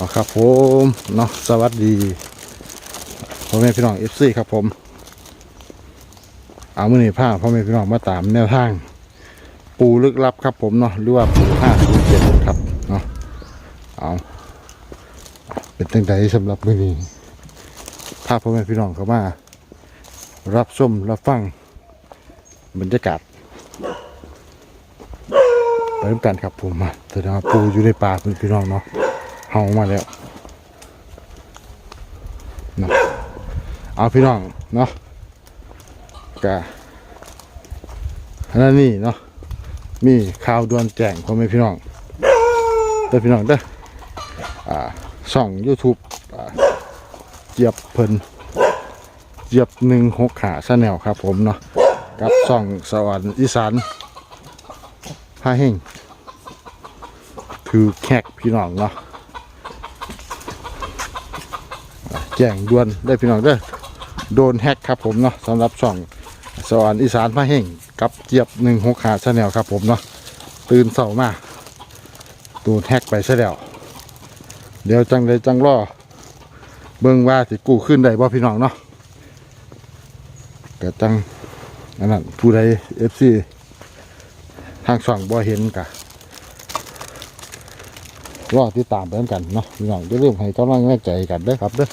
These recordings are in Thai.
อ๋อครับผมเนาะสวัสดีพ่อแม่พี่น้องเอฟซีครับผมเอามือนี่ผ้าพ่อแม่พี่น้องมาตามแนวทาง ปูลึกลับครับผมเนาะหรือว่าปูห้าศูเจ็ดครับเนาะเอาเป็นตั้งใจสำหรับมือนี้ถ้าพพ่อแม่พี่น้องเข้ามารับชมรับฟังบรรยากาศไปร่วมกันครับผมมาแสดงว่าปูอยู่ในป่าพ่อนพี่น้องเนาะ เฮามาแล้วเนาะเอาพี่น้องเนาะกะนั่นนี่เนาะมีข่าวด่วนแจ้งพ่อแม่พี่น้องเด้อพี่น้องเด้ออ่าช่อง YouTube อ่าเจี๊ยบเพิ่นเจี๊ยบหนึ่งหกขาชาแนลครับผมเนาะกับช่องสวรรค์อีสานพาเฮงถือแขกพี่น้องเนาะ แจ้งด่วนได้พี่น้องเด้อโดนแฮกครับผมเนาะสำหรับช่องสวรรค์อีสานพระเฮงกับเจี๊ยบหนึ่งหกขาชาแนลครับผมเนาะตื่นเสาร์มาโดนแฮกไปซะแล้วเดี๋ยวจังเลยจังรอเบิ่งว่าสิกู้ขึ้นได้บ่พี่น้องเนาะก็จังอันนั้นผู้ใดเอฟซีทางช่องบ่เห็นกะรอติดตามไปกันเนาะพี่น้องอย่าลืมให้กำลังใจกันเด้อครับเด้อ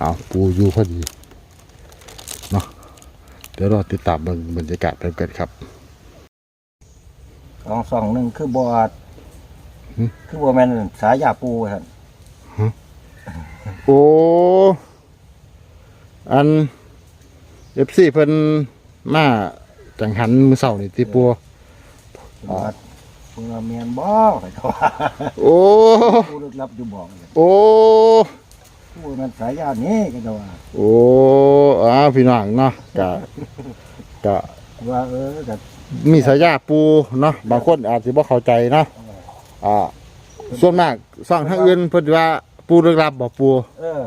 เอาปูอยู่พอดีเนาะเดี๋ยวรอติดตามเบิ่งบรรยากาศไปกันครับสองสองหนึ่งคือบอดหึคือบอแมนสายาปูครับโอ้ อันเอฟซีเพิ่นมาจังหันมือเสานี่ที่ปัวบอดปูแมนบ่เขาจะว่าโอ้ปูลึกลับอยู่บอกเลยโอ้ ปูแมนสายานี้ก็จะว่าโอ้อ้าวพี่น้องเนาะกะกะว่าเออแต่มีสายาปูเนาะบางคนอาจจะบ่เข้าใจเนาะอ่าส่วนมากซ่องทางอื่นเพิ่นว่าปูลึกลับบ่ปูเออ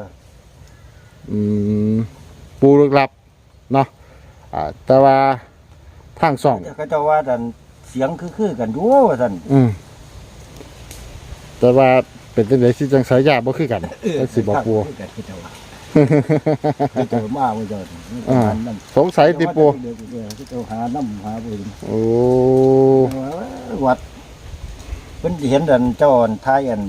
อืมปูลึกลับเนาะอ่าแต่ว่าทางซ่องเขาจะว่าแต่เสียงคือๆกันอยู่ว่าท่านอืมแต่ว่า เป็นจังไดสิจังสายาบ่คือกันจังสิบ่ปูคือกันคือจะว่าคือจะมาว่าจะอ่าหาน้ำสงสัยติปูเดี๋ยวเดี๋ยวคือจะหาน้ำหาปืนโอ้วัดเพิ่นเห็นดันเจ้าอันท้ายอัน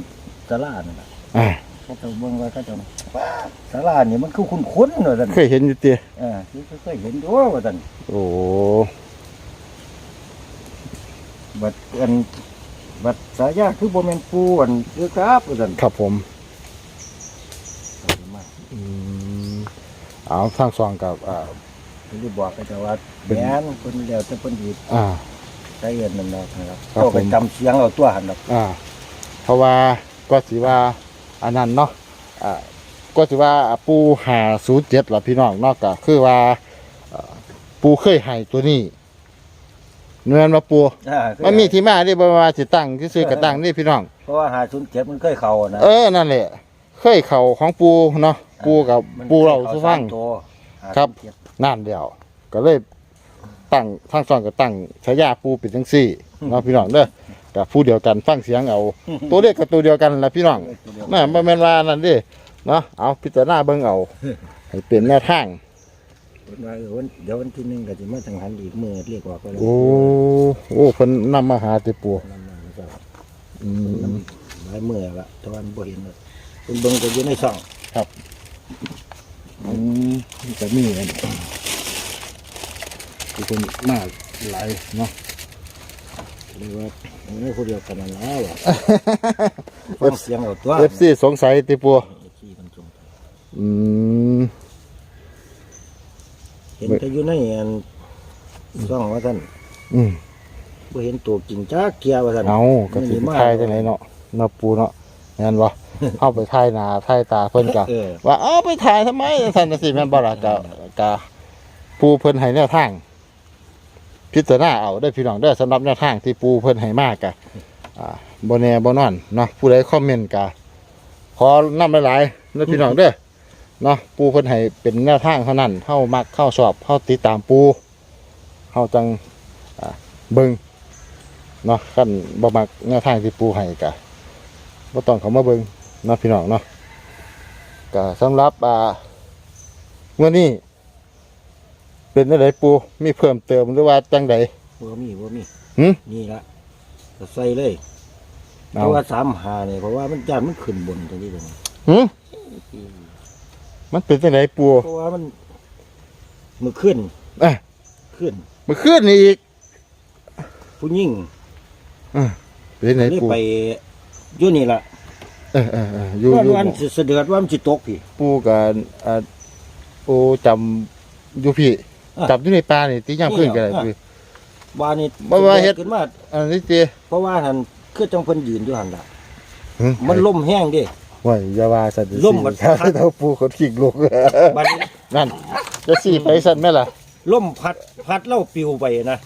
สลานั่นน่ะอ่าเขาจะเบิ่งว่าเขาจะว่าสารานี่มันคือคุ้นๆว่าซั่นเคยเห็นอยู่ติเออคือเคยเห็นด้วยว่าซั่นโอ้บัดอัน บัดสายาคือบ่แม่นปูอันคือครับว่าซั่นครับผมอืมเอาทางซ่องกับอ่า เพิ่นสิบอกเขาจะว่าเป็น แม่นเพิ่นแล้วแต่เพิ่นสิอ่า ใช้เงินนั่นนะครับครับก็ไปผม จำเสียงเอาตัวหั่นน่ะอ่า เพราะว่าก็สิว่าอันนั้นเนาะอ่าก็สิว่าปูหาศูนย์เจ็ดหรอพี่น้องเนอกก็คือว่าอ่าปูเคยให้ตัวนี้ เนื้อมาปูอ่าคือมันมีที่มาที่บ่ว่าสิตั้งที่ซื้อกระตั้งนี่พี่น้อง เพราะว่า507มันเคยเข้านะเออนั่นแหละเคยเข่าของปูเนาะปูกับมันปูเราคยข้สุฟังสมตัวครับ507นั่นเดียวก็เลยตั้งทางซ่อนก็ตั้งฉายาปูเป็นจังซี่เนาะพี่น้องเด้อกับผู้เดียวกันฟังเสียงเอา ตัวเลขกับตัวเดียวกันแหละพี่น้องน่ะบ่แม่นว่านั่นเดิเนาะเอาพิจารณาเบิ่งเอาให้เป็นแนวทาง เพิ่นว่าเออวันเดี๋ยววันที่หนึ่งก็สิมาสังหารอีกมื้อเรียกว่าก็แล้วโอ้โอ้เพิ่นนำมาหาติปูนั่นน่ะมันก็อืมหลายมื้อละแต่ว่ามันบ่เห็นเลยเพิ่นเบิ่งก็อยู่ในช่องอืมมันก็มีอันคือเพิ่นมาหลายเนาะเรียกว่าไม่ผู้เดียวกันนั่นแล้วอะ ฟังเสียงเอาตัว FC สงสัยติปูที่มันจงอืม เห็นแต่อยู่ในอันช่องว่าท่านอืมบ่เห็นตัวจริงจักเกียว่าท่านเอาก็สิไปทายจังไดเนาะเนาะปูเนาะแม่นบ่เอาไปทายหน้าทายตาเพิ่นก็เออว่าเอาไปถ่ายทำไมท่านน่ะสิแม่นบ่ล่ะกะกะปูเพิ่นให้แนวทาง พิจารณาเอาได้อพี่น้องเด้อสำหรับแนวทางที่ปูเพิ่นให้มากกะอ่าบ่แน่บ่นอนเนาะผู้ใดคอมเมนต์กะขอนำหลายๆเด้อพี่น้องเด้อ เนาะปูเพิ่นให้เป็นแนวทางเท่านั้นเฮามักเข้าชอบเฮาติดตามปูเฮาจังอ่าเบิ่งเนาะคันบ่มักแนวทางที่ปูให้กะบ่ต้องเขามาเบิ่งเนาะพี่น้องเนาะก็สำหรับอ่ามื้อนี้เป็นจังไดปูมีเพิ่มเติมหรือว่าจังไดบ่มีบ่มีหึนี่ละก็ใส่เลยเพเอาราะว่าสามหาเนี่ยเพราะว่ามันจานมันขึ้นบนตรงนี้ตรงนี้หึมั นเป็นจังไดปูเพราะว่ามันมือขึ้นเอ้ยขึ้นมื้อคืนนี่อีกผู้ยิ่งเป็นจังไดเลยปูไปอยู่นี่ละเออเออเอออยู่ว่าอยู่วันสิเสดือดว่ามันสิตกพี่ ปูกับอ่าโอ้จำอยู่พี่อะจับอยู่ในป่านี่ตีย่างขึ้นกันเลยอะ พี่ ว่านี่บ่ว่าเฮ็ด ขึ้นมาอันนี้ตี เพราะว่าหันคือจังเพิ่นยืนอยู่หันล่ะหึมันล่มแห้งเดิ ว่าอย่าว่าสัตว์ล่มมันครับเท่าปูคนขิงลูกบัดนี้นั่นจะสี่ไปสั่นไหมล่ะ ล่มพัดพัดเล่าปิวไปนะ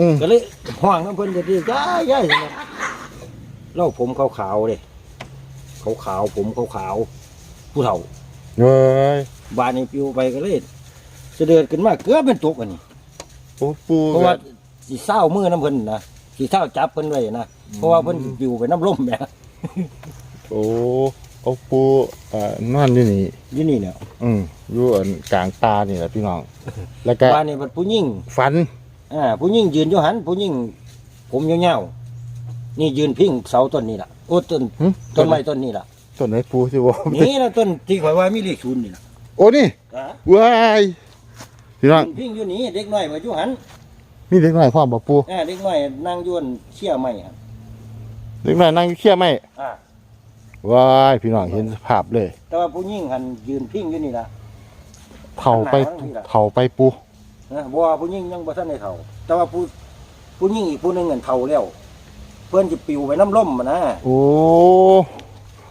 อืมก็เลยห้องน้ำเพิ่นก็ดีย้ายย้ายสินะเล่าผมขาวๆเลยขาวๆผมขาวๆผู้เฒ่า เว้ยบานนี้ปิวไปก็เลยเสดือดขึ้นมาเกือบเป็นตกอันนี้โอ้ปูเพราะว่าสีเศร้ามือน้ำเพิ่นนะสีเศร้าจับเพิ่นไว้นะเพราะว่าเพิ่นปิวไปน้ำล่มแหม่โอ้ โอ้ปูอ่านอนอยู่นี่ อยู่นี่เนี่ยอืมอยู่อันกลางป่านี่แหละพี่น้อง แล้วก็บานนี้มันผู้หญิงฝัน อ่าผู้หญิงยืนอยู่หันผู้หญิงผมยาวๆนี่ยืนพิงเสาต้นนี่ล่ะโอ้ต้นหึ ต้นไม้ต้นนี่ล่ะต้นไหนปูที่ว่านี่นะต้นที่ข่อยว่ามีเลขศูนย์นี่ล่ะโอ้นี่อ่าว้ายพี่น้องยืนพิงอยู่นี่เด็กน้อยมาอยู่หันมีเด็กน้อยพร้อมบ่ปูอ่าเด็กน้อยนั่งอยวนเชี่ยไม้อะเด็กน้อยนั่งอยู่เคี่ยไหมอ่า ว้ายพี่น้องเห็นภาพเลย แต่ว่าผู้หญิงหันยืนพิงอยู่นี่ล่ะเผาไปข้างหน้าข้างนี้ล่ะเผาไปปูนะบ่ว่าผู้หญิงยังบ่ทันได้เฒ่า แต่ว่าผู้ผู้หญิงอีกผู้หนึงเงินเฒ่าแล้วเพิ่นสิปิวไปน้ำล่มมานะโอ้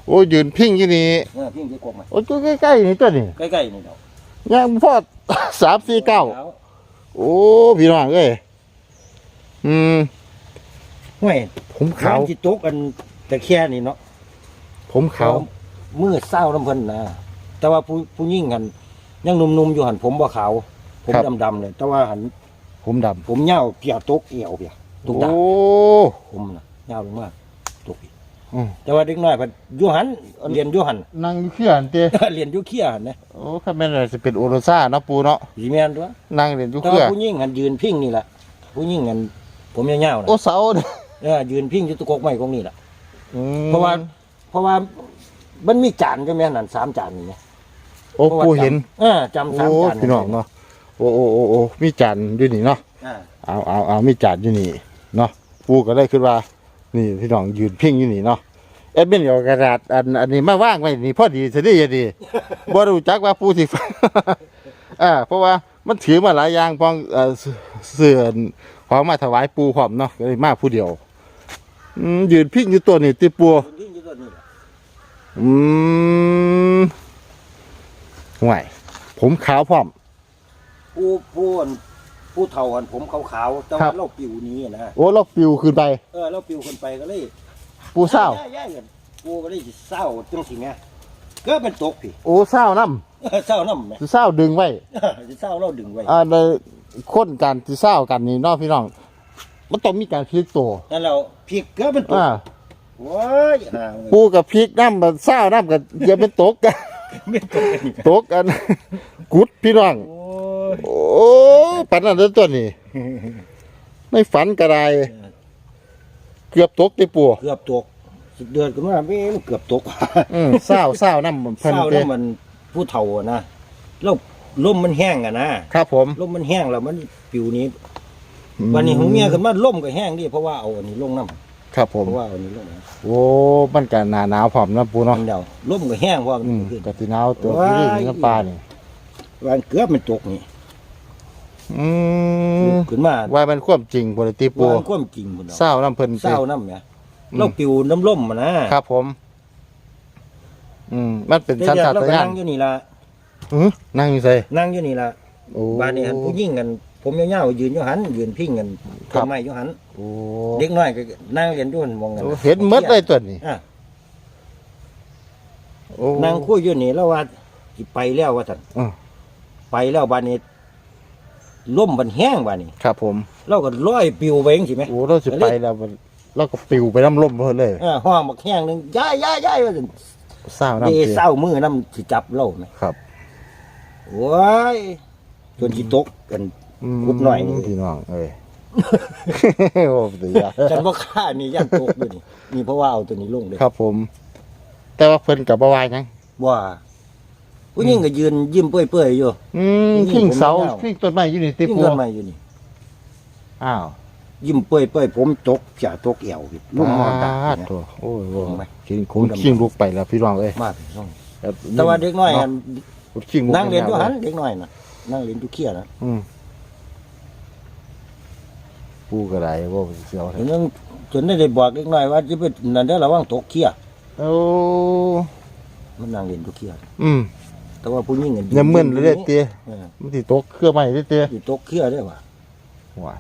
โอ้ยืนพิงอยู่นี่เออพิงสิกบมาโอ้ตัวใกล้ๆนี่ตัวนี่ใกล้ๆนี่ดอกยังพอด สามสี่เก้าโอ้พี่น้องเอ้ยอืมห้วยผมขาวน้ำสิตกกันแต่แค่นี้เนาะ ผมขาวมืดเศร้าน้ำเพิ่นนะแต่ว่าผู้ผู้หญิงหันยังหนุ่มๆอยู่หันผมบ่ขาวผมดำๆเลยแต่ว่าหันผมดผมยาวเปียตกเอวเปียำตุกโอ้ดาผมน่ะยาวลงมากตกอีกอืมแต่ว่าเด็กน้อยเพิ่นอยู่หันเรียนอยู่หัน นั่งอยู่เขียนเต้เรียนอยู่เคียหันนะโอ้ข้าแม่นอะไรจะเป็นโอโรซ่าเนาะปูเนาะสิแม่นตัวนั่งเรียนอยู่แต่เขีว่ายผู้หญิงหันยืนพิงนี่แหละผู้หญิงหันผมยาวๆนะโอ้เสาเนี่ยเออยืนพิงอยู่ตะกกไม้ของนี่แหละ อืมเพราะว่า เพราะว่ามันมีจานใช่ไหมนั่นสามจานนี่ไงโอ้ปูเห็นเออจำสามโอ้จานพี่น้องเนาะโอ้โอ้โอ้โอ้มีจานอยู่นี่เนาะอ่าเอาเอาเอามีจานอยู่นี่เนาะปูก็ได้ขึ้นว่า นี่พี่น้องยืนพิงอยู่นี่เนาะเอ็ดเป็นเอากระดาษอันอันนี้มาว่างไว้นี่พอดีสิได้ดีบ่รู้จักว่าปูสิฟังอ่าเพราะว่ามันถือมาหลายอย่างพองเอ่อเสเสื่อนของมาถวายปูพร้อมเนาะก็เลยมาผู้เดียวอืมยืนพิงอยู่ตัวนี่ติปูยืนพิงอยู่ตัวนี่แหละ อืมห่วยผมขาวพร้อม ผู้ผู้อันผู้เฒ่าอันผมขาวๆแต่ครัว่าบ เราปิวหนี้นะโอ้เราปิวขึ้นไป เออเราปิวคนไปก็เลยปูเศร้าย่ายๆกันปูก็เลยสิเศร้าจังสิไงก็เป็นตกพี่ โอ้เศร้าน้เออเศร้าน้ำแหม่ำสิเศร้าดึงไว้สิเศร้าเราดึงไว้อ่าในค้นกันสิเศร้ากันนี่เนาะพี่น้อง มันต้องมีการพลิกตัว นั่นเราพริกก็เป็นตกอ่า ว้ายห่าปูกับพลิกน้ำมันเศร้าน้ำกับอย่าเป็นตกกัน ไม่ตกกันนี่ตกกัน กุดพี่น้อง โอ้ยโอ้ปันนั้นเด้อตัวนี้ไม่ฝันกระไดเกือบตกติปูเกือบตกสุดเดือดกันว่าไม่มันเกือบตกอืมเศร้าเศร้าน้ำมันเศเพิ่นร้าเด้แล้วมันผู้เฒ่าอะนะแล้วลมมันแห้งอะนะครับผม ลมมันแห้งแล้วมันปิวนี้ วันนี้ของเมียขึ้นมาล่มก็แห้งดิเพราะว่าเอาอันนี้ลงน้ำ ครับผม เพราะว่าเอาอันนี้ลงน้โอ้มันกันหนาหนาวพร้อมนะปูำมัเนาะนเดียวล่มก็แห้งเพราะว่ามันอืมขึ้น กะติหนาวตัวว้ายพี่นี่น้ำปลานี่วันเกือบมันตกนี่อืมขึ้นมาว่ามันความจริงบ่ได้ติปูว่าความจริงพุ่นเศร้าน้ำเพิ่นเศร้าน้ำเนี่ยอืม เราปิวน้ำล่มมานะครับผม อืมมันเป็นสัญชาเราตก็ญาณนั่งอยู่นี่ละอือนั่งอยู่ไสนั่งอยู่นี่ละโอ้ บ้านนี้หันผู้ยิ่งกัน ผมยาวๆยืนอยู่หันยืนพิงกันครัต้บ นไม้อยู่หันโอ้เด็กน้อยก็นั่งเรียนอยู่หันมองกันโอ้เห็นหมดเลยตัวนี้อะโอ้นั่งคุยอยู่นี่แล้วว่าสิไปแล้วว่าท่านอ่าไปแล้วบ้านนี้ล่มมันแห้งบ้านนี้ครับผมเราก็ร้อยปิวไปเองสิไหมโอ้เราสิไปแล้วมันแล้วก็ปิวไปน้ำล่มเพิ่นเลยเออห้องบักแห้งหนึงย้ายย้ายย้ายว่าซั่นเศร้าเดน้ำเตี้ยเศร้ามือน้ำสิจับเล่าไหมครับโอ้ยจนสิตกกันมกุดหน่อยนี่ พี่น้องเอ้ย โอ้ตียาฉันว่าข้านี่ย่านตกด้วยนี่นี่เพราะว่าเอาตัวนี้ลงเลยครับผม แต่ว่าเพิ่นกับบ่วายหยังว่าผู้หญิงก็ยืนยิ้มเปื่อยๆอยู่ อืมนี่พิงเสาผมไม่เอาพิงต้นไม้อยู่นี่ติยิ้มปูกันมาอยู่นี่ อ้าวยิ้มเปื่อยๆผมตกจ่าตกเอวพี่ลุงมอนตาปาดเนี่ยโถ่โอ้ยโอ้เห็นไหมยคิงคุงคิงลุกไปแล้วพี่น้องเอ้ยมาถึงช่องแต่ว่าเด็กน้อยอันคิงลุกนั่งเรียนอยู่หันแล้วเด็กน้อยน่ะนั่งเรียนอยู่เคียนะอืม ปูก็ได้ว่าเสียวเห็นยังจนได้ได้บอกเด็กน้อยว่าจะเป็นนั่นได้อระวังตกเคียโอ้มันนั่งเรียนอยู่เคียอืมแต่ว่าผู้หญิงอย่ามึนเลยเด้อเตี้ยเออมันสิตกเครือใหม่เด้อเตี้ยอยู่ตกเคียได้อว่ะว้าย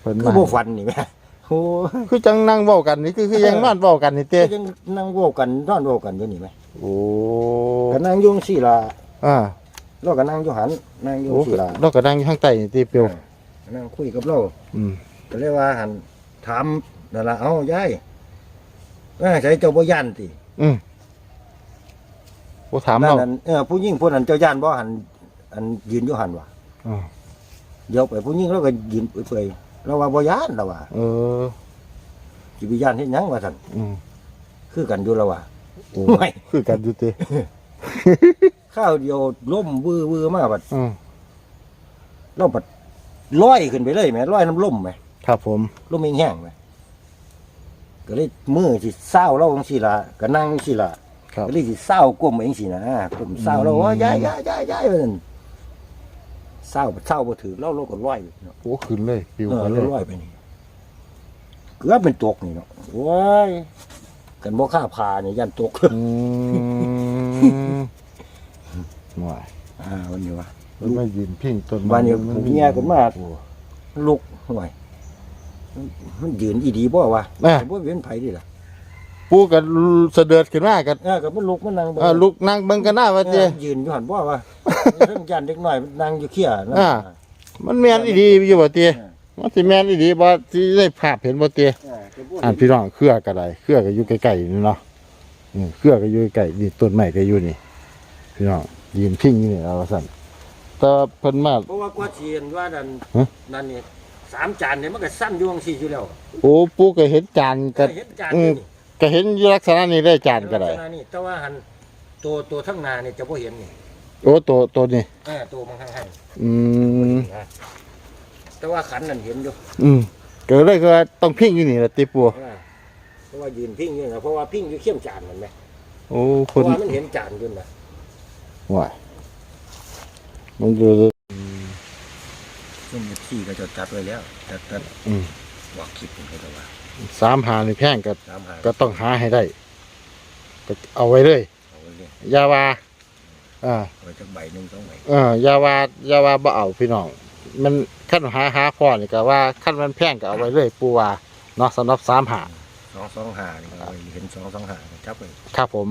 เพิ่นคือมาบ่ฟันนี่แม่โอ้ยคือจังนั่งเว้ากันนี่คือคือยังนอนเว้ากันนี่เต้ยังนั่งเว้ากันนอนเว้ากันอยู่นี่ไหมโอ้ก็นั่งอยุ่จั่งสี่ละอ่าเราก็นั่งอยู่หันนั่งอยู่โอ้สี่ละเราก็นั่งอยู่ข้างใต้นี่ติเปียว นั่งคุยกับเราอืมก็เลยว่าหันถามนั่นละเอ้ายายว่าใช้เจ้าบ่ย่านติอืมโอ้ถามนั่เรานนั่นเออผู้หญิงผู้นั้นเจ้าย่านบ่หันอันยืนอยู่หันว่ะอ่าเดี๋ยวไปผู้หญิงเราก็ยืนเปื่อยๆเราว่าบ่ย่านเราว่าเออ สิไปย่านเฮ็ดหยังว่าซั่นอืมคือกันอยู่แล้วว่าโอ้ไม่คือกันอยู่ติข้าวเดียวล่มวือวือมาบัดอืมเราบัด ลอยขึ้นไปเลยแหมลอยน้ำล่มแหมครับผมลมแห้งๆแหมก็เลยมือสิเศร้าเราจังซี่ล่ะก็นั่งจังซี่ล่ะครับ ก็เลยสิเศร้ากลมเองสินะกลมเศร้าแล้วว่าย้ายย้ายย้ายย้ายไปนั่นเศร้าเศร้าบ่ถือเราเราก็ร้อยเนาะโอ้ขึ้นเลยปิวเออกันเลเรายร้อยไปนี่เกือบเป็นตกนี่เนาะว้ายกันบ่ค่าพานี่ยันตกอืมว้ายอ่าวันนี้วะ มันไม่ยืนพิงต้นไม้บ้านนี้มัผมเมียกันมาก โอ้ลุกห่วยมันยืนอีดีบ่วะแม่แต่บ่เป็นไผดิล่ะปูกันเสด็จขึ้นมากันเออก็มันลุกมันนั่งเบิ่งอ่าลุกนั่งเบิ่งกันหน้าว่าเอเจ้อยืนอยู่หั่นบ่วะ เรื่องยันเด็กน้อยมันนั่งอยู่เคียนั่นอ่า มันแม่นอีดีอยู่บ่เตี้ยมันสิแม่นอีดีบ่สิได้ภาพเห็นบ่เตี้ยเออแต่บ่อ่านพี่น้องเครือก็ได้เครือก็อยู่ใกล้ๆนี่เนาะอืมเครือก็อยู่ใกล้ๆนี่ต้นไม้ก็อยู่นี่ พี่น้องยืนพิงอยู่นี่เอาว่าซั่น แต่เพิ่นมา เพราะว่ากว่าสิเห็นว่านั่นฮะ นั่นนี่สามจานเนี่ยมันก็สั้นอยู่จังซี่อยู่แล้วโอ้ปู่ก็เห็นจานก็เห็นจานอือยู่มนี่ก็เห็นอยู่ลักษณะนี้ได้จานก็ได้ ลัษณะนี่แต่ว่าหันตัวตัวทั้งหนาเนี่ยจะบ่เห็นนี่โอ้ตัวตัวนี้ เออตัวมันให้อืมๆนะแต่ว่าขันนั่นเห็นอยู่อืมก็เลยก็ว่าต้องพิงอยู่นี่ล่ะติปู่เออเพราะว่ายืนพิงอยู่นะเพราะว่าพิงอยู่เข้มจานมันไหมโอ้เพเพิ่ราะนว่ามันเห็นจานอยู่นะว้าย มันดูซึ่งที่ก็จะจัดไว้แล้วจัดจัดอืมบอกคลิปมันก็จะว่าสามหานี่แพงก็ตามหาก็ต้องหาให้ได้ ก็เอาไว้เลยเอาไว้เลยอยาวาอ่า เอาไว้จักใบหนึ่งสองใบเอออยาวาอยาวาบ่เอาพี่น้อง มันขั้นหาหาพ่อนี่ก็ว่าขั้นมันแพงก็เอาไว้เลยปูว่าเนาะสำหรับสามหาสองสองหานี่ก็เอาไว้เห็นสองสองหาก็จับไปครับผม